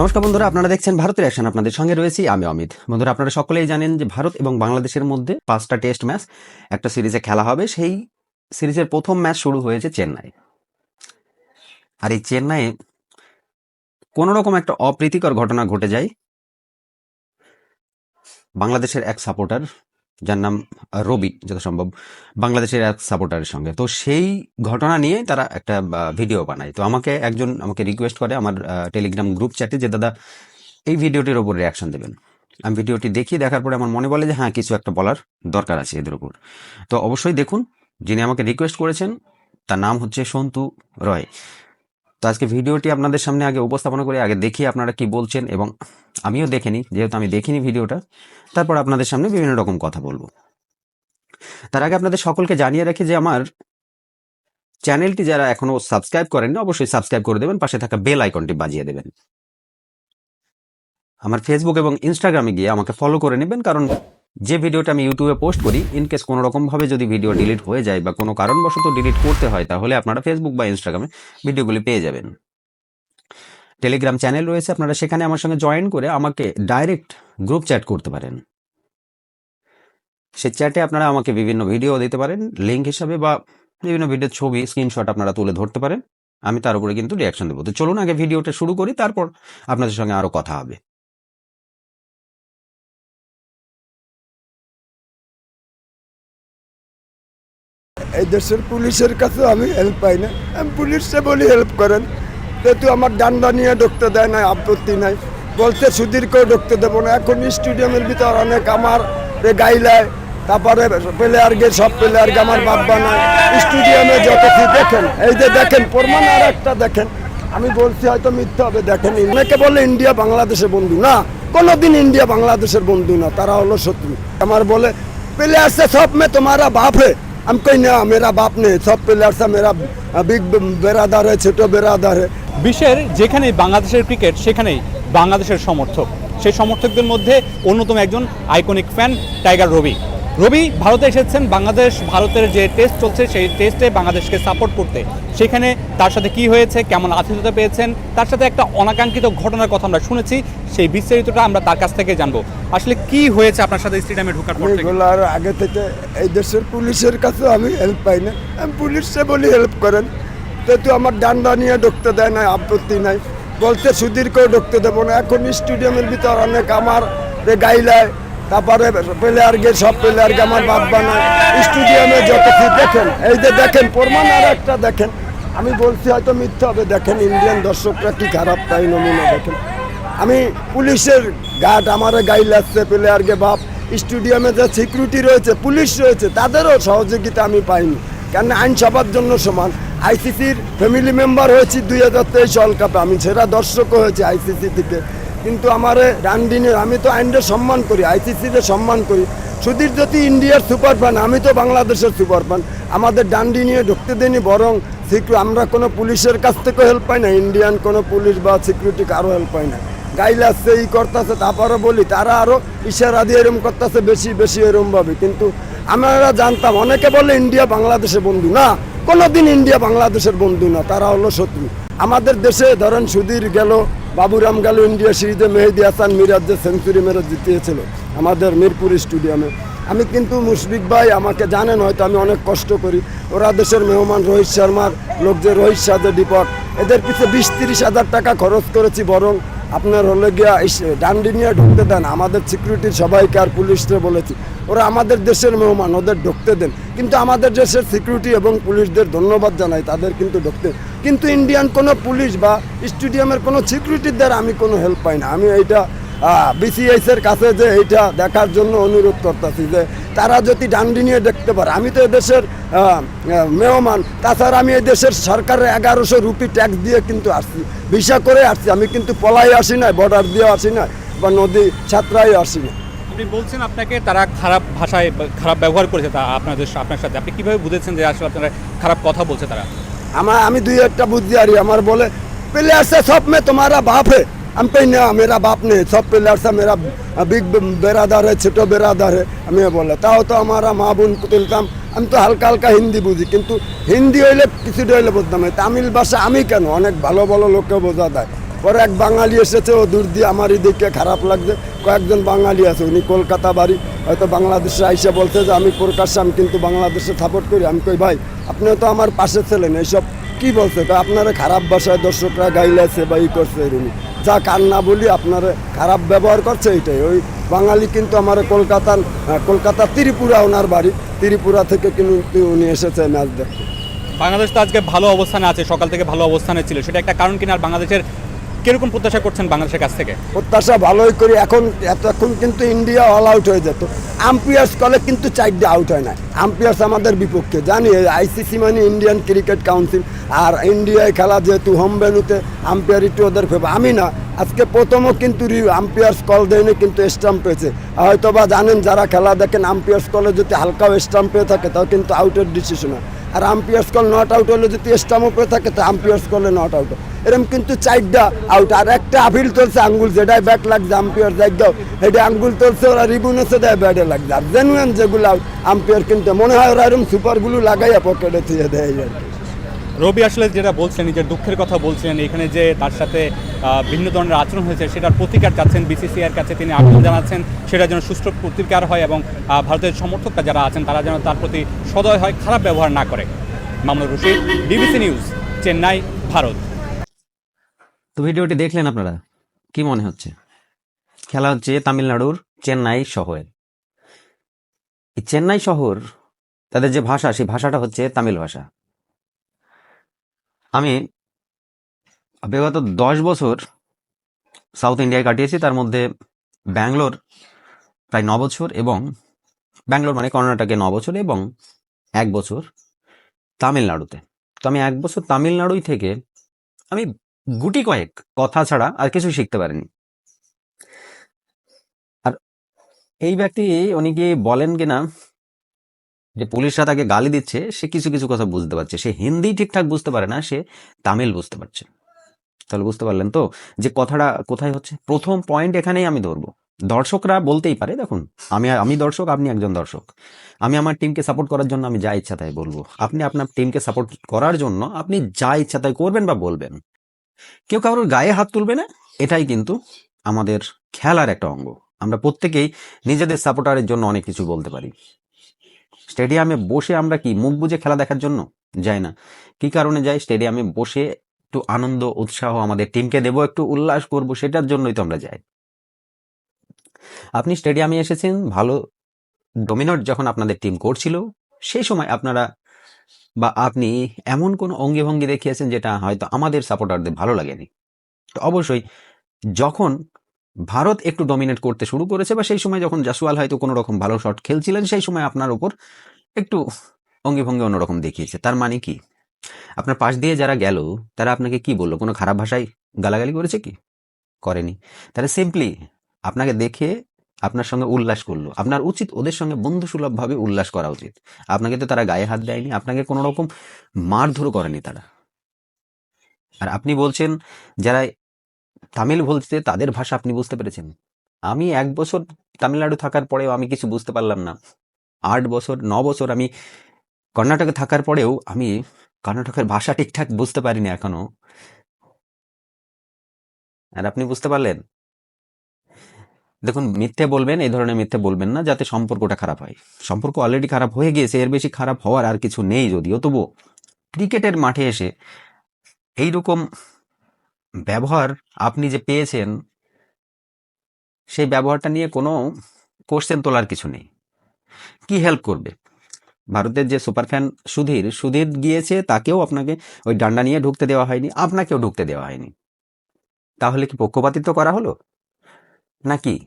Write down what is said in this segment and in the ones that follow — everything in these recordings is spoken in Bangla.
নমস্কার বন্ধুরা, আপনারা দেখছেন ভারতের অ্যাকশন আপনাদের সঙ্গে রয়েছি আমি অমিত। বন্ধুরা, আপনারা সকলেই জানেন যে ভারত এবং বাংলাদেশের মধ্যে পাঁচটা টেস্ট ম্যাচ একটা সিরিজে খেলা হবে। সেই সিরিজের প্রথম ম্যাচ শুরু হয়েছে চেন্নাই। আর এই চেন্নাইয়ে কোনো রকম একটা অপ্রীতিকর ঘটনা ঘটে যায় বাংলাদেশের এক সাপোর্টার যার নাম রবি, যত সম্ভব, বাংলাদেশের এক সাপোর্টারের সঙ্গে। তো সেই ঘটনা নিয়ে তারা একটা ভিডিও বানায়। তো আমাকে একজন আমাকে রিকোয়েস্ট করে আমার টেলিগ্রাম গ্রুপ চ্যাটে যে, দাদা, এই ভিডিওটির ওপর রিয়াকশন দেবেন। আমি ভিডিওটি দেখি, দেখার পরে আমার মনে বলে যে হ্যাঁ কিছু একটা বলার দরকার আছে এদের উপর তো অবশ্যই দেখুন, যিনি আমাকে রিকোয়েস্ট করেছেন, তার নাম হচ্ছে সন্তু রয়। আজকে ভিডিওটি আপনাদের সামনে আগে উপস্থাপনা করে আগে দেখি আপনারা কি বলছেন এবং আমিও দেখিনি যেহেতু আমি দেখিনি ভিডিওটা, তারপর আপনাদের সামনে বিভিন্ন রকম কথা বলব। তার আগে আপনাদের সকলকে জানিয়ে রাখি যে আমার চ্যানেলটি যারা এখনও সাবস্ক্রাইব করেননি অবশ্যই সাবস্ক্রাইব করে দেবেন, পাশে থাকা বেল আইকনটি বাজিয়ে দেবেন। আমার ফেসবুক এবং ইনস্টাগ্রামে গিয়ে আমাকে ফলো করে নেবেন, কারণ যে ভিডিওটা আমি ইউটিউবে পোস্ট করি ইনকেস কোনো রকমভাবে যদি ভিডিও ডিলিট হয়ে যায় বা কোনো কারণবশত ডিলিট করতে হয়, তাহলে আপনারা ফেসবুক বা ইনস্টাগ্রামে ভিডিওগুলি পেয়ে যাবেন। টেলিগ্রাম চ্যানেল রয়েছে, আপনারা সেখানে আমার সঙ্গে জয়েন করে আমাকে ডাইরেক্ট গ্রুপ চ্যাট করতে পারেন। সে চ্যাটে আপনারা আমাকে বিভিন্ন ভিডিও দিতে পারেন লিঙ্ক হিসাবে বা বিভিন্ন ভিডিওর ছবি স্ক্রিনশট আপনারা তুলে ধরতে পারেন। আমি তার উপরে কিন্তু রিয়াকশন দেবো। তো চলুন আগে ভিডিওটা শুরু করি, তারপর আপনাদের সঙ্গে আরও কথা হবে। এই দেশের পুলিশের কাছে আমি হেল্প পাই না আমি পুলিশে বলি হেল্প করেন। যেহেতু আমার ডান্ডা নিয়ে ঢুকতে দেয় না আপত্তি নাই। বলতে সুদীর্ঘ ঢুকতে দেবো না। এখন স্টেডিয়ামের ভিতর অনেক আমার গাইলায়, তারপরে প্লেয়ারকে সব প্লেয়ারকে আমার বাপ বানায়। স্টেডিয়ামে যত কি দেখেন, এই যে দেখেন, প্রমাণ আর একটা দেখেন। আমি বলছি, হয়তো মিথ্যে হবে, দেখেন। অনেকে বলে, ইন্ডিয়া বাংলাদেশের বন্ধু। না, কোনোদিন ইন্ডিয়া বাংলাদেশের বন্ধু না, তারা হলো শত্রু। আমার বলে প্লেয়ার সব মেয়ে তোমারা বাপ হে। हम कोई ना मेरा बाप नहीं सब प्लेयर से मेरा बिग बेरादार है छोटो बेरादार है বিশ্বের যেখানেই বাংলাদেশের ক্রিকেট সেখানেই বাংলাদেশের সমর্থক সেই সমর্থকদের মধ্যে অন্যতম একজন iconic fan Tiger Robi Robi ভারতে এসেছেন বাংলাদেশ ভারতের যে টেস্ট চলছে সেই টেস্টে বাংলাদেশকে সাপোর্ট করতে সেখানে তার সাথে কি হয়েছে, কেমন আতিথ্যতা পেয়েছেন, তার সাথে একটা অনাকাঙ্ক্ষিত ঘটনার কথা আমরা শুনেছি, সেই বিস্তারিতটা আমরা তার কাছ থেকে জানব। আসলে কি হয়েছে আপনার সাথে স্টেডিয়ামে ঢোকার পর এগুলার আগে থেকে এই দেশের পুলিশের কাছে আমি হেল্প পাই না আমি পুলিশে বলি হেল্প করেন। যেহেতু আমার ডান্ডা নিয়ে ঢুকতে দেয় না আপত্তি নাই। বলতে সুদীরকেও ঢুকতে দেবো না। এখন স্টেডিয়ামের ভিতর অনেক আমার গাইলায়, তারপরে প্লেয়ারকে সব প্লেয়ারকে আমার বাপ বানায়। স্টেডিয়ামে যত দেখেন, এই যে দেখেন, প্রমাণ আর একটা দেখেন। আমি বলছি হয়তো মিথ্যা হবে, দেখেন ইন্ডিয়ান দর্শকরা কি খারাপ, তাই নমুনা দেখেন। আমি পুলিশের গার্ড, আমার গাইল আসছে প্লেয়ারকে, বাপ, স্টেডিয়ামে যে সিকিউরিটি রয়েছে, পুলিশ রয়েছে, তাদেরও সহযোগিতা আমি পাইনি। কেন আইন সবার জন্য সমান। আইসিসির ফ্যামিলি মেম্বার হয়েছি দুই হাজার তেইশ ওয়ার্ল্ড কাপে আমি সেরা দর্শকও হয়েছি আইসিসি থেকে। কিন্তু আমার রানডিনে আমি তো আইনটা সম্মান করি আইসিসিতে সম্মান করি। সুধীর যদি ইন্ডিয়ার সুপার ফান আমি তো বাংলাদেশের সুপার ফান আমাদের ডান্ডি নিয়ে ঢুকতে দেনি বরং আমরা কোনো পুলিশের কাছ থেকেও হেল্প পাই না ইন্ডিয়ান কোনো পুলিশ বা সিকিউরিটি কারও হেল্প পাই না। গাইল আসছে, ই করতেছে তারপরে বলি, তারা আরও ইশারা দিয়ে এরম করতেছে, বেশি বেশি এরম ভাবে। কিন্তু আমরা জানতাম, অনেকে বলে ইন্ডিয়া বাংলাদেশের বন্ধু। না, কোনোদিন ইন্ডিয়া বাংলাদেশের বন্ধু না, তারা হলো শত্রু। আমাদের দেশে ধরেন সুধীর গেল, বাবুরাম গেল ইন্ডিয়া সিরিজে মেহেদি হাসান মিরাজ যে সেঞ্চুরি মেরে জিতিয়েছিল, আমাদের মিরপুর স্টেডিয়ামে আমি কিন্তু মুশফিক ভাই, আমাকে জানেন হয়তো, আমি অনেক কষ্ট করি। ওরা দেশের মেহমান রোহিত শর্মার লোক যে রোহিত সাজে ডিপট এদের পিছিয়ে বিশ তিরিশ হাজার টাকা খরচ করেছি বরং আপনার হলে গিয়া ডান্ডি নিয়ে ঢুকতে দেন। আমাদের সিকিউরিটির সবাইকে আর পুলিশকে বলেছি, ওরা আমাদের দেশের মেহমান, ওদের ঢুকতে দেন। কিন্তু আমাদের দেশের সিকিউরিটি এবং পুলিশদের ধন্যবাদ জানাই, তাদের কিন্তু ঢুকতে। কিন্তু ইন্ডিয়ান কোনো পুলিশ বা স্টেডিয়ামের কোনো সিকিউরিটির দ্বারা আমি কোনো হেল্প পাই না। আমি এইটা বিসিএস এর কাছে যে এইটা দেখার জন্য অনুরোধ করতেছি যে তারা যদি ডান্ডি নিয়ে দেখতে পারে আমি তো এদেশের মেহমান তাছাড়া আমি এই দেশের সরকারের এগারোশো রুপি ট্যাক্স দিয়ে কিন্তু আসছি ভিসা করে আসছি আমি কিন্তু পলাই আসি না বর্ডার দিয়ে আসি না বা নদী ছাত্রাই আসি না আপনি বলছেন আপনাকে তারা খারাপ ভাষায় খারাপ ব্যবহার করেছে তা আপনাদের আপনার সাথে। আপনি কীভাবে বুঝেছেন যে আসলে আপনারা খারাপ কথা বলছে তারা? আমার আমি দুই একটা বুঝতে পারি আমার বলে প্লেয়ার আসছে সব মে তোমারা বাপ। হে हम पे ना मेरा बाप ने सब प्लेयर से मेरा बिग बेरादार है ছোট বেরাদার है আমি বলে তাও তো আমরা মা বোন তুলতাম আমি তো হালকা হালকা হিন্দি বুঝি কিন্তু হিন্দি হইলে কিছুটা হইলে বুঝতাম না তামিল ভাষা আমি কেন অনেক ভালো ভালো লোককে বোঝা দেয় পরে এক বাঙালি এসেছে ও দূর দিয়ে আমার দিকে খারাপ লাগছে কয়েকজন বাঙালি আছে উনি কলকাতা বাড়ি হয়তো বাংলাদেশে আইসা বলছে যে আমি প্রকাশ্যে আমি কিন্তু বাংলাদেশে সাপোর্ট করি আমি কই ভাই আপনিও তো আমার পাশে ছিলেন এইসব কি বলছে তো আপনারা খারাপ ভাষায় দর্শকরা গাইলেছে বা ই করছে এরকমই যা কান না বলি আপনার খারাপ ব্যবহার করছে এটাই ওই বাঙালি কিন্তু আমার কলকাতার আহ, কলকাতা ত্রিপুরা ওনার বাড়ি। ত্রিপুরা থেকে কিন্তু উনি এসেছে ম্যাচ দেখতে বাংলাদেশ তো আজকে ভালো অবস্থানে আছে সকাল থেকে ভালো অবস্থানে ছিল। সেটা একটা কারণ কিনা আর বাংলাদেশের কীরকম প্রত্যাশা করছেন বাংলাদেশের কাছ থেকে? প্রত্যাশা ভালোই করি। এখন এতক্ষণ কিন্তু ইন্ডিয়া অল আউট হয়ে যেত। আম্পিয়ার্স কলে কিন্তু চারটে আউট হয় না আম্পিয়ার্স আমাদের বিপক্ষে। জানি আইসিসি মানে ইন্ডিয়ান ক্রিকেট কাউন্সিল আর ইন্ডিয়ায় খেলা যেহেতু হোম ভেনুতে আম্পিয়ারিটি ওদের ফেভার আমি না, আজকে প্রথমও কিন্তু আম্পিয়ার্স কল দেয়নি, কিন্তু স্টাম্প পেয়েছে। হয়তো বা জানেন, যারা খেলা দেখেন আম্পিয়ার্স কলে যদি হালকাও স্টাম্প পেয়ে থাকে, তাও কিন্তু আউটের ডিসিশন হয়। আর আম্পিয়ার্স কল নট আউট হলে যদি স্টাম্পও পেয়ে থাকে, তো আম্পিয়ার্স কলে নট আউট এরম কিন্তু চারটা আউট আর একটা আপিল চলছে আঙ্গুল, যেটাই ব্যাট লাগছে আম্পিয়ার দাও সেটা আঙ্গুল চলছে ওরা রিবুন দেয় ব্যাটে লাগছে। আর জেনুয়েন যেগুলো আউট আম্পিয়ার কিন্তু মনে হয় ওরা এরকম সুপারগুলো লাগাইয়া পকেটে দেয় আর কি রবি আসলে যেটা বলছেন, নিজের দুঃখের কথা বলছেন, এখানে যে তার সাথে ভিন্ন ধরনের আচরণ হয়েছে, সেটার প্রতিকার চাচ্ছেন বিসিসিআর কাছে তিনি আবেদন জানাচ্ছেন, সেটা যেন সুষ্ঠু প্রতিকার হয় এবং ভারতের সমর্থকরা যারা আছেন, তারা যেন তার প্রতি সদয় হয়, খারাপ ব্যবহার না করে। Mamunur Rashid BBC news Chennai, Bharat. তো ভিডিওটি দেখলেন আপনারা? কি মনে হচ্ছে? খেলা হচ্ছে তামিলনাড়ুর চেন্নাই শহরে। এই চেন্নাই শহর, তাদের যে ভাষা, সেই ভাষাটা হচ্ছে তামিল ভাষা। আমি বিগত দশ বছর সাউথ ইন্ডিয়ায় কাটিয়েছি। তার মধ্যে ব্যাঙ্গালোর প্রায় ন বছর এবং ব্যাঙ্গালোর মানে কর্ণাটকে ন বছর এবং এক বছর তামিলনাড়ুতে। তো আমি এক বছর তামিলনাড়ুই থেকে আমি গুটি কয়েক কথা ছাড়া আর কিছু শিখতে পারিনি। আর এই ব্যক্তি উনি কি বলেন কিনা? যে পুলিশরা তাকে গালি দিচ্ছে, সে কিছু কিছু কথা বুঝতে পারছে। সে হিন্দি ঠিকঠাক বুঝতে পারে না, সে তামিল বুঝতে পারছে। তাহলে বুঝতে পারলেন তো যে কথাটা কোথায় হচ্ছে? প্রথম পয়েন্ট এখানেই আমি ধরবো। দর্শকরা বলতেই পারে, দেখুন, আমি আমি দর্শক, আপনি একজন দর্শক। আমি আমার টিমকে সাপোর্ট করার জন্য আমি যা ইচ্ছা তাই বলব। আপনি আপনার টিমকে সাপোর্ট করার জন্য আপনি যা ইচ্ছা তাই করবেন বা বলবেন। কেউ কারোর গায়ে হাত তুলবে না, এটাই কিন্তু আমাদের খেলার একটা অঙ্গ। আমরা প্রত্যেকেই নিজেদের সাপোর্টারের জন্য অনেক কিছু বলতে পারি। স্টেডিয়ামে বসে আমরা কি মুখ বুঝে খেলা দেখার জন্য? যাই না। কি কারণে যাই? স্টেডিয়ামে বসে একটু আনন্দ, উৎসাহ আমাদের টিমকে দেবো, একটু উল্লাস করব, সেটার জন্যই তো আমরা যাই। আপনি স্টেডিয়ামে এসেছেন, ভালো ডোমিনোট যখন আপনাদের টিম করছিল, সেই সময় আপনারা বা আপনি এমন কোন অঙ্গি ভঙ্গি দেখিয়েছেন যেটা হয়তো আমাদের সাপোর্টারদের ভালো লাগেনি? তো অবশ্যই যখন ভারত একটু ডমিনেট করতে শুরু করেছে বা সেই সময় যখন জাসওয়াল হয়তো কোনো রকম ভালো শট খেলছিলেন, সেই সময় আপনার উপর একটু অঙ্গি ভঙ্গি অন্যরকম দেখিয়েছে। তার মানে কি? আপনার পাশ দিয়ে যারা গেল, তারা আপনাকে কি বলল? কোনো খারাপ ভাষায় গালাগালি করেছে কি? করেনি। তারা সিম্পলি আপনাকে দেখে আপনার সঙ্গে উল্লাস করল। আপনার উচিত ওদের সঙ্গে বন্ধুসুলভ ভাবে উল্লাস করা উচিত। আপনাকে তো তারা গায়ে হাত দেয়নি, আপনাকে কোনো রকম মারধর করেনি তারা। আর আপনি বলছেন, যারা তামিল বলতে তাদের ভাষা আপনি বুঝতে পেরেছেন। আমি এক বছর তামিলনাড়ু থাকার পরেও আমি কিছু বুঝতে পারলাম না। আট বছর, ন বছর আমি কর্ণাটকে থাকার পরেও আমি কর্ণাটকের ভাষা ঠিকঠাক বুঝতে পারিনি এখনও। আর আপনি বুঝতে পারলেন? দেখুন, মিথ্যে বলবেন, এই ধরনের মিথ্যে বলবেন না, যাতে সম্পর্কটা খারাপ হয়। সম্পর্ক অলরেডি খারাপ হয়ে গিয়েছে, এর বেশি খারাপ হওয়ার আর কিছু নেই যদিও তবু ক্রিকেটের মাঠে এসে এইরকম ব্যবহার আপনি যে পেয়েছেন, সেই ব্যবহারটা নিয়ে কোনো কোশ্চেন তোলার কিছু নেই। কি হেল্প করবে? ভারতের যে সুপার ফ্যান সুধীর সুধীর গিয়েছে, তাকেও আপনাকে ওই ডান্ডা নিয়ে ঢুকতে দেওয়া হয়নি, আপনাকেও ঢুকতে দেওয়া হয়নি। তাহলে কি পক্ষপাতিত্ব করা হলো? নাকি?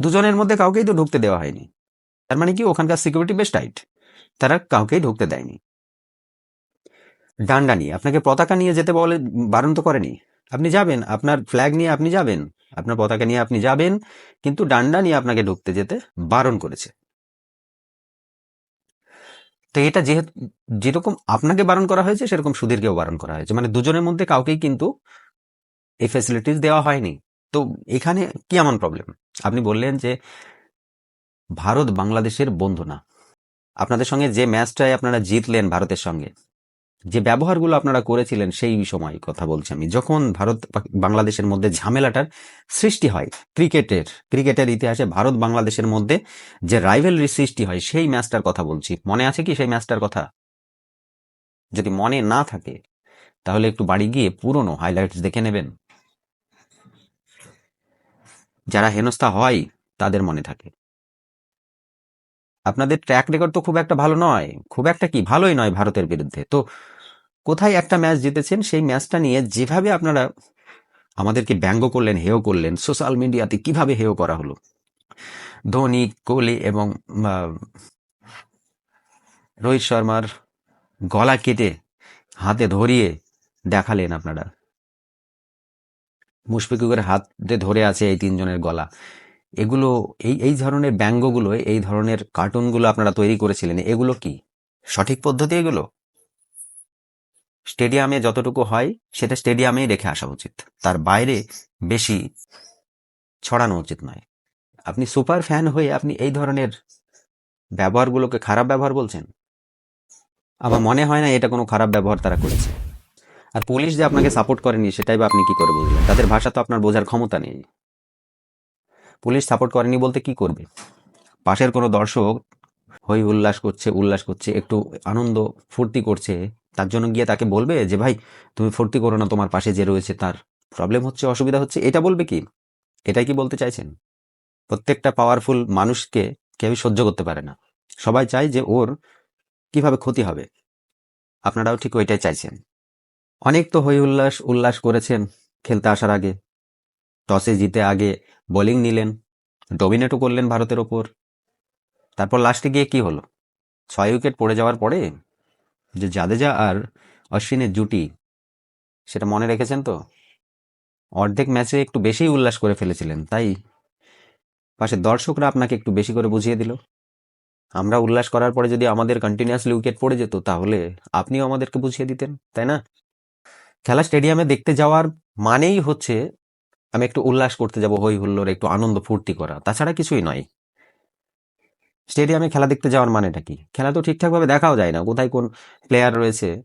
দুজনের মধ্যে কাউকেই তো ঢুকতে দেওয়া হয়নি। তার মানে কি, ওখানকার সিকিউরিটি বেশ টাইট তারা কাউকেই ঢুকতে দেয়নি। ডান্ডা নিয়ে, আপনাকে পতাকা নিয়ে যেতে বলে, বারণ তো করেনি। আপনি যাবেন, আপনার ফ্ল্যাগ নিয়ে আপনি যাবেন, আপনার পতাকা নিয়ে আপনি যাবেন, কিন্তু ডান্ডা নিয়ে আপনাকে ঢুকতে যেতে বারণ করেছে। তো এটা যেহেতু, যেরকম আপনাকে বারণ করা হয়েছে, সেরকম সুধীরকেও বারণ করা হয়েছে। মানে দুজনের মধ্যে কাউকেই কিন্তু এই ফ্যাসিলিটিস দেওয়া হয়নি। তো এখানে কি এমন প্রবলেম আপনি বললেন যে, ভারত বাংলাদেশের বন্ধু না। আপনাদের সঙ্গে যে ম্যাচটায় আপনারা জিতলেন ভারতের সঙ্গে যে ব্যবহারগুলো আপনারা করেছিলেন সেই সময় কথা বলছি আমি। যখন ভারত বাংলাদেশের মধ্যে ঝামেলাটার সৃষ্টি হয়, ক্রিকেটের ক্রিকেটের ইতিহাসে ভারত বাংলাদেশের মধ্যে যে রাইভেলরি সৃষ্টি হয়, সেই ম্যাচটার কথা বলছি। মনে আছে কি সেই ম্যাচটার কথা? যদি মনে না থাকে, তাহলে একটু বাড়ি গিয়ে পুরনো হাইলাইটস দেখে নেবেন। যারা হেনস্থা হয়, তাদের মনে থাকে। আপনাদের ট্র্যাক রেকর্ড তো খুব একটা ভালো নয়। খুব একটা কি? ভালোই নয় ভারতের বিরুদ্ধে। তো কোথায় একটা ম্যাচ জিতেছেন, সেই ম্যাচটা নিয়ে যেভাবে আপনারা আমাদেরকে ব্যঙ্গ করলেন, হেয় করলেন সোশ্যাল মিডিয়াতে কীভাবে হেয় করা হলো? ধোনি, কোহলি এবং রোহিত শর্মার গলা কেটে হাতে ধরিয়ে দেখালেন আপনারা। মুশফিকুরের হাতে ধরে আছে এই তিনজনের গলা। এগুলো, এই এই ধরনের ব্যঙ্গগুলো, এই ধরনের কার্টুনগুলো আপনারা তৈরি করেছিলেন, এগুলো কি? সঠিক পদ্ধতি এগুলো? স্টেডিয়ামে যতটুকু হয়, সেটা স্টেডিয়ামেই রেখে আসা উচিত। তার বাইরে বেশি ছড়ানো উচিত নয়। আপনি সুপার ফ্যান হয়ে আপনি এই ধরনের ব্যবহারগুলোকে খারাপ ব্যবহার বলছেন? আমার মনে হয় না এটা কোনো খারাপ ব্যবহার তারা করেছে। আর পুলিশ যে আপনাকে সাপোর্ট করেনি, সেটাই বা আপনি কি করে বুঝলেন? তাদের ভাষা তো আপনার বোঝার ক্ষমতা নেই। পুলিশ সাপোর্ট করেনি বলতে কি করবে? পাশের কোনো দর্শক হই উল্লাস করছে উল্লাস করছে, একটু আনন্দ ফুর্তি করছে, তার জন্য গিয়ে তাকে বলবে যে, ভাই, তুমি ফুর্তি করো না, তোমার পাশে যে রয়েছে তার প্রবলেম হচ্ছে, অসুবিধা হচ্ছে। এটা বলবে কি? এটাই কি বলতে চাইছেন? প্রত্যেকটা পাওয়ারফুল মানুষকে কেউ সহ্য করতে পারে না। সবাই চায় যে ওর কীভাবে ক্ষতি হবে। আপনারাও ঠিক ওইটাই চাইছেন। অনেক তো হই উল্লাস উল্লাস করেছেন খেলতে আসার আগে। টসে জিতে আগে বোলিং নিলেন ডমিনেটও করলেন ভারতের ওপর। তারপর লাস্টে গিয়ে কি হলো? ছয় উইকেট পড়ে যাওয়ার পরে যে জাদেজা আর অশ্বিনের জুটি, সেটা মনে রেখেছেন তো? অর্ধেক ম্যাচে একটু বেশি উল্লাস করে ফেলেছিলেন, তাই পাশে দর্শকরা আপনাকে একটু বেশি করে বুঝিয়ে দিল। আমরা উল্লাস করার পরে যদি আমাদের কন্টিনিউয়াসলি উইকেট পড়ে যেত, তাহলে আপনিও আমাদেরকে বুঝিয়ে দিতেন, তাই না? খেলা স্টেডিয়ামে দেখতে যাওয়ার মানেই হচ্ছে আমি একটু উল্লাস করতে যাব, হই হুল্লোর একটু আনন্দ ফুর্তি করা। তাছাড়া কিছুই নয়। স্টেডিয়ামে খেলা দেখতে যাওয়ার মানেটা কি? খেলা তো ঠিকঠাকভাবে দেখাও যায় না, কোথায় কোন প্লেয়ার রয়েছে,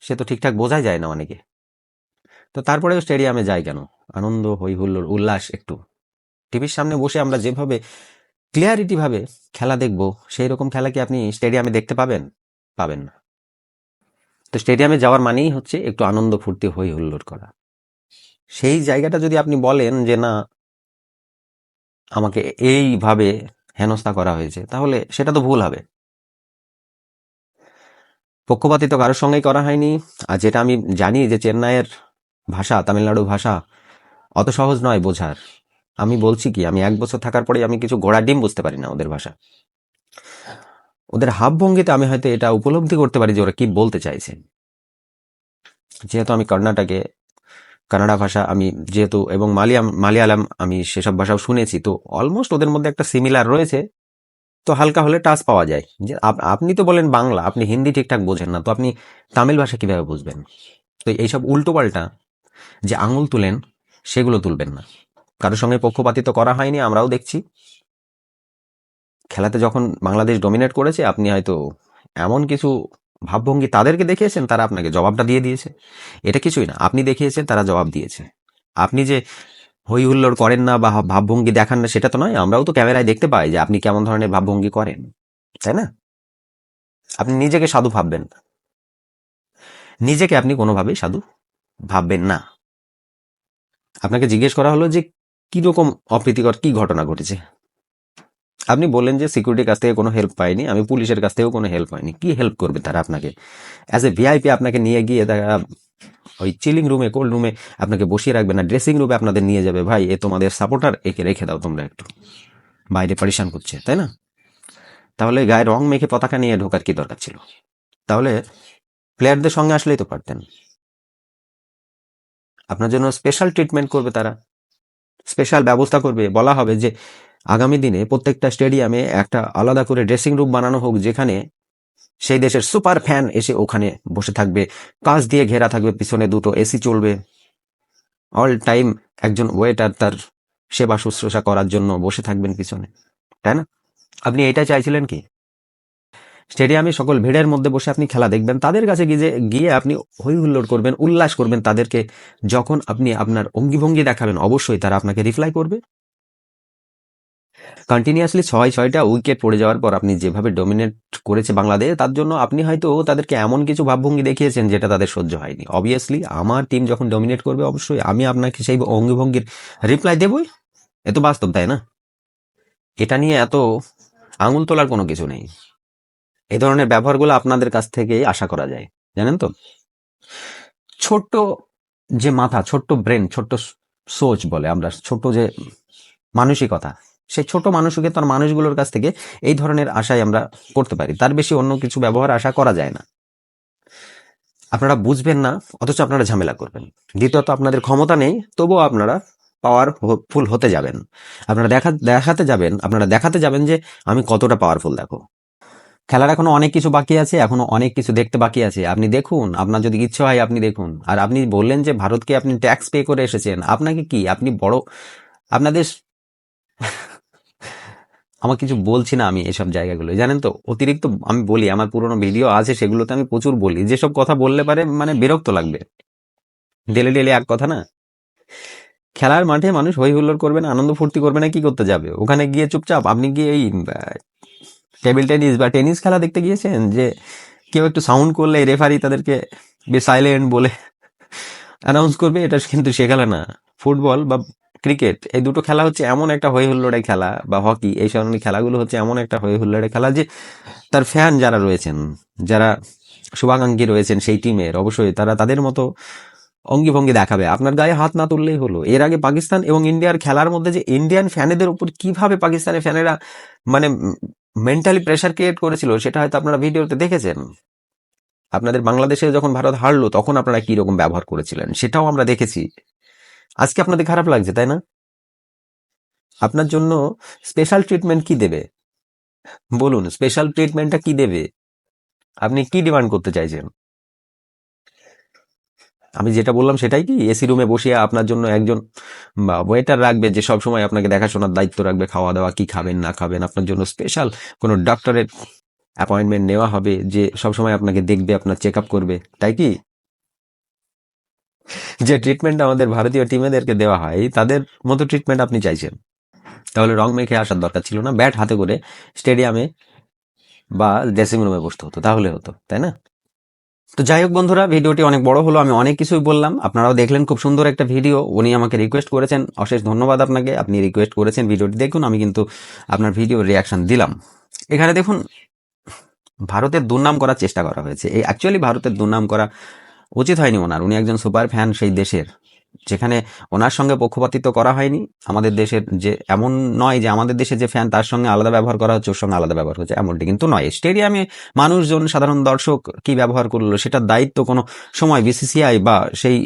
সে তো ঠিকঠাক বোঝাই যায় না অনেকে। তো তারপরেও স্টেডিয়ামে যায় কেন? আনন্দ, হই হুল্লোর উল্লাস একটু। টিভির সামনে বসে আমরা যেভাবে ক্লিয়ারিটি ভাবে খেলা দেখব সেই রকম খেলা কি আপনি স্টেডিয়ামে দেখতে পাবেন? পাবেন না। তো স্টেডিয়ামে যাওয়ার মানেই হচ্ছে একটু আনন্দ ফুর্তি, হই হুল্লোড় করা। সেই জায়গাটা যদি আপনি বলেন যে, না, আমাকে এইভাবে হেনস্থা করা হয়েছে, তাহলে সেটা তো ভুল হবে। পক্ষপাতিত্ব কারোর সঙ্গেই করা হয়নি। আর যেটা আমি জানি যে, চেন্নাইয়ের ভাষা তামিলনাড়ু ভাষা অত সহজ নয় বোঝার। আমি বলছি কি, আমি এক বছর থাকার পরে আমি কিছু ঘোড়া ডিম বুঝতে পারি না ওদের ভাষা। ওদের হাব ভঙ্গিতে আমি হয়তো এটা উপলব্ধি করতে পারি যে, ওরা কি বলতে চাইছে। যেহেতু আমি কর্ণাটকে কানাডা ভাষা আমি যেহেতু এবং মালিয়াম, মালিয়ালাম আমি সেসব ভাষাও শুনেছি, তো অলমোস্ট ওদের মধ্যে একটা সিমিলার রয়েছে। তো হালকা হলে টাচ পাওয়া যায়। যে আপ- আপনি তো বলেন বাংলা, আপনি হিন্দি ঠিকঠাক বোঝেন না, তো আপনি তামিল ভাষা কীভাবে বুঝবেন? তো এইসব উল্টো পাল্টা যে আঙুল তুলেন, সেগুলো তুলবেন না। কারোর সঙ্গে পক্ষপাতিত্ব করা হয়নি, আমরাও দেখছি। খেলাতে যখন বাংলাদেশ ডমিনেট করেছে, আপনি হয়তো এমন কিছু ভাবভঙ্গি তাদেরকে দেখিয়েছেন, তারা আপনাকে জবাবটা দিয়ে দিয়েছে। এটা কিছুই না, আপনি দেখিয়েছেন, তারা জবাব দিয়েছে। আপনি যে হই হুল্লোড় করেন না বা ভাবভঙ্গি দেখান না, সেটা তো নয়, আমরাও তো ক্যামেরায় দেখতে পাই যে আপনি কেমন ধরনের ভাবভঙ্গি করেন, তাই না? আপনি নিজেকে সাধু ভাববেন। নিজেকে আপনি কোনোভাবেই সাধু ভাববেন না। আপনাকে জিজ্ঞেস করা হলো যে কীরকম অপ্রীতিকর কি ঘটনা ঘটেছে? আপনি বললেন যে সিকিউরিটির কাছ থেকে কোনো হেল্প পাইনি আমি পুলিশের কাছ থেকেও কোনো হেল্প পাইনি। কি হেল্প করবে তারা আপনাকে? অ্যাজ এ ভিআইপি আপনাকে নিয়ে গিয়ে তারা ওই চিলিং রুমে কোল্ড রুমে আপনাকে বসিয়ে রাখবে না ড্রেসিং রুমে আপনাদের নিয়ে যাবে। ভাই, এ তোমাদের সাপোর্টার একে রেখে দাও তোমরা একটু। বাইরে পরিশান করছে, তাই না? তাহলে গায়ে রং মেখে পতাকা নিয়ে ঢোকার কি দরকার ছিল? তাহলে প্লেয়ারদের সঙ্গে আসলেই তো পারতেন। আপনার জন্য স্পেশাল ট্রিটমেন্ট করবে তারা। স্পেশাল ব্যবস্থা করবে। বলা হবে যে আগামী দিনে প্রত্যেকটা স্টেডিয়ামে একটা আলাদা করে ড্রেসিং রুম বানানো হোক, যেখানে সেই দেশের সুপার ফ্যান এসে ওখানে বসে থাকবে। কাঁচ দিয়ে ঘেরা থাকবে, পিছনে দুটো এসি চলবে। অল টাইম একজন ওয়েটার তার সেবা শুশ্রূষা করার জন্য বসে থাকবেন পিছনে, তাই না? আপনি এটা চাইছিলেন কি? স্টেডিয়ামে সকল ভিড়ের মধ্যে বসে আপনি খেলা দেখবেন, তাদের কাছে গিয়ে গিয়ে আপনি হই হুল্লোড় করবেন, উল্লাস করবেন, তাদেরকে যখন আপনি আপনার অঙ্গিভঙ্গি দেখাবেন, অবশ্যই তারা আপনাকে রিপ্লাই করবে। কন্টিনিউয়াসলি ছয়, ছয়টা উইকেট পড়ে যাওয়ার পর আপনি যেভাবে ডোমিনেট করেছে বাংলাদেশ, তার জন্য আপনি হয়তো তাদেরকে এমন কিছু ভাবভঙ্গি দেখিয়েছেন যেটা তাদের সহ্য হয়নি। অবভিয়াসলি আমার টিম যখন ডোমিনেট করবে, অবশ্যই আমি আপনাকে সেই অঙ্গভঙ্গির রিপ্লাই দেবই। এ তো বাস্তব, তাই না? এটা নিয়ে এত আঙুল তোলার কোনো কিছু নেই। এ ধরনের ব্যবহারগুলো আপনাদের কাছ থেকেই আশা করা যায়, জানেন তো? ছোট্ট যে মাথা, ছোট্ট ব্রেন ছোট্ট সোচ বলে আমরা, ছোট্ট যে মানসিকতা সেই ছোট মানুষকে তার মানুষগুলোর কাছ থেকে এই ধরনের আশাই আমরা করতে পারি। তার বেশি অন্য কিছু ব্যবহার আশা করা যায় না। আপনারা বুঝবেন না, অথচ আপনারা ঝামেলা করবেন। দ্বিতীয়ত, আপনাদের ক্ষমতা নেই, তবুও আপনারা পাওয়ারফুল হতে যাবেন। আপনারা দেখা, দেখাতে যাবেন, আপনারা দেখাতে যাবেন যে, আমি কতটা পাওয়ারফুল দেখো। খেলার এখনও অনেক কিছু বাকি আছে, এখনও অনেক কিছু দেখতে বাকি আছে। আপনি দেখুন, আপনার যদি ইচ্ছে হয় আপনি দেখুন। আর আপনি বললেন যে, ভারতকে আপনি ট্যাক্স পে করে এসেছেন, আপনাকে কি? আপনি বড়, আপনাদের আমার কিছু বলছি না আমি এসব জায়গাগুলো জানেন তো? অতিরিক্ত আমি বলি, আমার পুরোনো ভিডিও আছে, সেগুলোতে আমি প্রচুর বলি। যেসব কথা বললে পারে মানে বিরক্ত লাগবে। ডেলে ডেলে এক কথা না? খেলার মাঠে মানুষ হই হুল্লোড় করবে না, আনন্দ ফুর্তি করবে না, কি করতে যাবে? ওখানে গিয়ে চুপচাপ, আপনি গিয়ে এই টেবিল টেনিস বা টেনিস খেলা দেখতে গিয়েছেন? যে কেউ একটু সাউন্ড করলে রেফারি তাদেরকে বে সাইলেন্ট বলে অ্যানাউন্স করবে, এটা কিন্তু সে খেলা না। ফুটবল বা ক্রিকেট, এই দুটো খেলা হচ্ছে এমন একটা হই হুল্লোড়ের খেলা বা হকি, এই ধরনের খেলাগুলো হচ্ছে এমন একটা হই হুল্লোড়ের খেলা যে তার ফ্যান যারা রয়েছেন, যারা শুভাকাঙ্ক্ষী রয়েছেন সেই টিমের অবশ্যই তারা তাদের মতো অঙ্গি ভঙ্গি দেখাবে। আপনার গায়ে হাত না তুললেই হলো। এর আগে পাকিস্তান এবং ইন্ডিয়ার খেলার মধ্যে যে ইন্ডিয়ান ফ্যানেদের উপর কীভাবে পাকিস্তানের ফ্যানেরা মানে মেন্টালি প্রেশার ক্রিয়েট করেছিল, সেটা হয়তো আপনারা ভিডিওতে দেখেছেন। আপনাদের বাংলাদেশে যখন ভারত হারলো, তখন আপনারা কি রকম ব্যবহার করেছিলেন, সেটাও আমরা দেখেছি। আজকে আপনাদের খারাপ লাগছে, তাই না? আপনার জন্য স্পেশাল ট্রিটমেন্ট কি দেবে? বলুন স্পেশাল ট্রিটমেন্টটা কি দেবে? আপনি কি ডিমান্ড করতে চাইছেন? আমি যেটা বললাম সেটাই কি? এসি রুমে বসিয়ে আপনার জন্য একজন ওয়েটার রাখবে যে সব সময় আপনাকে দেখাশোনার দায়িত্ব রাখবে খাওয়া দাওয়া কি খাবেন, না খাবেন। আপনার জন্য স্পেশাল কোনো ডক্টরের অ্যাপয়েন্টমেন্ট নেওয়া হবে যে সব সময় আপনাকে দেখবে, আপনার চেক আপ করবে, তাই কি? ট্রিটমেন্ট আমাদের ভারতীয় টিমেদেরকে দেওয়া হয়, তাদের মতো ট্রিটমেন্ট আপনি চাইছেন। তাহলে রং মেখে আসার দরকার ছিল না। ব্যাট হাতে করে স্টেডিয়ামে বা ড্রেসিং রুমে বসতে হতো, তাহলে হতো, তাই না? তো যাই হোক বন্ধুরা, ভিডিওটি অনেক বড় হলো, আমি অনেক কিছুই বললাম। আপনারাও দেখলেন খুব সুন্দর একটা ভিডিও উনি আমাকে রিকোয়েস্ট করেছেন, অশেষ ধন্যবাদ আপনাকে, আপনি রিকোয়েস্ট করেছেন ভিডিওটি দেখুন, আমি কিন্তু আপনার ভিডিও রিয়াকশন দিলাম। এখানে দেখুন, ভারতের দুর্নাম করার চেষ্টা করা হয়েছে। এই অ্যাকচুয়ালি ভারতের দুর্নাম করা উচিত হয়নি ওনার। উনি একজন সুপার ফ্যান সেই দেশের। যেখানে ওনার সঙ্গে পক্ষপাতিত্ব করা হয়নি, আমাদের দেশের যে, এমন নয় যে আমাদের দেশে যে ফ্যান তার সঙ্গে আলাদা ব্যবহার করা হচ্ছে, ওর সঙ্গে আলাদা ব্যবহার হচ্ছে, এমনটি কিন্তু নয়। স্টেডিয়ামে মানুষজন, সাধারণ দর্শক কি ব্যবহার করল, সেটার দায়িত্ব কোনো সময় বিসিসিআই বা সেই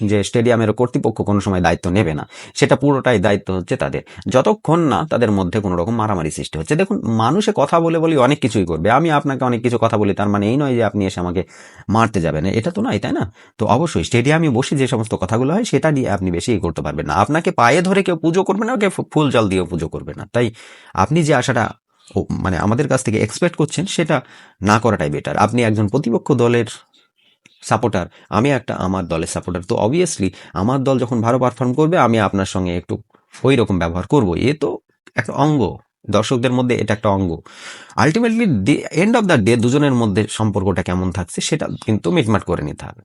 যে স্টেডিয়ামের কর্তৃপক্ষ কোনো সময় দায়িত্ব নেবে না। সেটা পুরোটাই দায়িত্ব হচ্ছে তাদের। যতক্ষণ না তাদের মধ্যে কোনো রকম মারামারি সৃষ্টি হচ্ছে। দেখুন, মানুষে কথা বলে বলি অনেক কিছুই করবে। আমি আপনাকে অনেক কিছু কথা বলি, তার মানে এই নয় যে আপনি এসে আমাকে মারতে যাবেন। এটা তো নয়, তাই না? তো অবশ্যই স্টেডিয়ামে বসে যে সমস্ত কথাগুলো হয় সেটা নিয়ে আপনি বেশি করতে পারবেন না। আপনাকে পায়ে ধরে কেউ পুজো করবে না, কেউ ফুল জল দিয়েও পুজো করবে না। তাই আপনি যে আশাটা মানে আমাদের কাছ থেকে এক্সপেক্ট করছেন, সেটা না করাটাই বেটার আপনি একজন প্রতিপক্ষ দলের সাপোর্টার আমি একটা আমার দলের সাপোর্টার তো অবভিয়াসলি আমার দল যখন ভালো পারফর্ম করবে, আমি আপনার সঙ্গে একটু ওই রকম ব্যবহার করব। এ তো একটা অঙ্গ। দর্শকদের মধ্যে এটা একটা অঙ্গ। Ultimately end of the day দুজনের মধ্যে সম্পর্কটা কেমন থাকছে, সেটা কিন্তু মিটমাট করে নিতে হবে।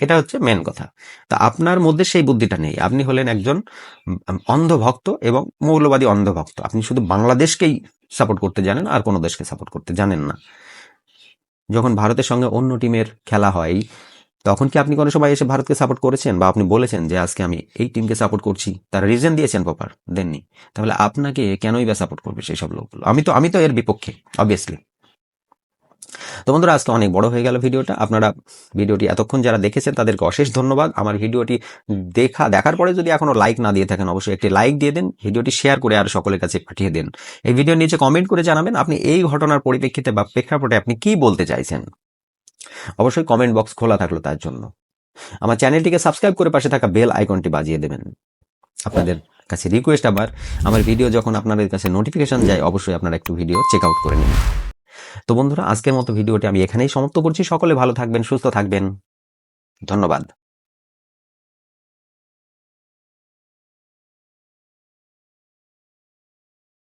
এটা হচ্ছে মেন কথা। তা আপনার মধ্যে সেই বুদ্ধিটা নেই। আপনি হলেন একজন অন্ধভক্ত এবং মৌলবাদী অন্ধভক্ত। আপনি শুধু বাংলাদেশকেই সাপোর্ট করতে জানেন আর কোনো দেশকে সাপোর্ট করতে জানেন না। যখন ভারতের সঙ্গে অন্য টিমের খেলা হয়, তখন কি আপনি কোনো সময় এসে ভারতকে সাপোর্ট করেছেন? বা আপনি বলেছেন যে, আজকে আমি এই টিমকে সাপোর্ট করছি। তার রিজন দিয়েছেন প্রপার দেননি। তাহলে আপনাকে কেনই বা সাপোর্ট করবে সেই সব লোকগুলো? আমি তো আমি তো এর বিপক্ষে অবভিয়াসলি তো বন্ধুরা, আজকে অনেক বড় হয়ে গেল ভিডিওটা। আপনারা ভিডিওটি এতক্ষণ যারা দেখেছেন, তাদেরকে অশেষ ধন্যবাদ। আমার ভিডিওটি দেখা, দেখার পরে যদি এখনও লাইক না দিয়ে থাকেন, অবশ্যই একটি লাইক দিয়ে দেন, ভিডিওটি শেয়ার করে আর সকলের কাছে পাঠিয়ে দেন। এই ভিডিওর নিচে কমেন্ট করে জানাবেন, আপনি এই ঘটনার পরিপ্রেক্ষিতে বা প্রেক্ষাপটে আপনি কি বলতে চাইছেন? অবশ্যই কমেন্ট বক্স খোলা থাকল তার জন্য। আমার চ্যানেলটিকে সাবস্ক্রাইব করে পাশে থাকা বেল আইকনটি বাজিয়ে দেবেন। আপনাদের কাছে রিকোয়েস্ট আবার, আমার ভিডিও যখন আপনাদের কাছে নোটিফিকেশন যায়, অবশ্যই আপনারা একটু ভিডিও চেক আউট করে নিন। তো বন্ধুরা, আজকের মতো ভিডিওটি আমি এখানেই সমাপ্ত করছি। সকলে ভালো থাকবেন, সুস্থ থাকবেন। ধন্যবাদ।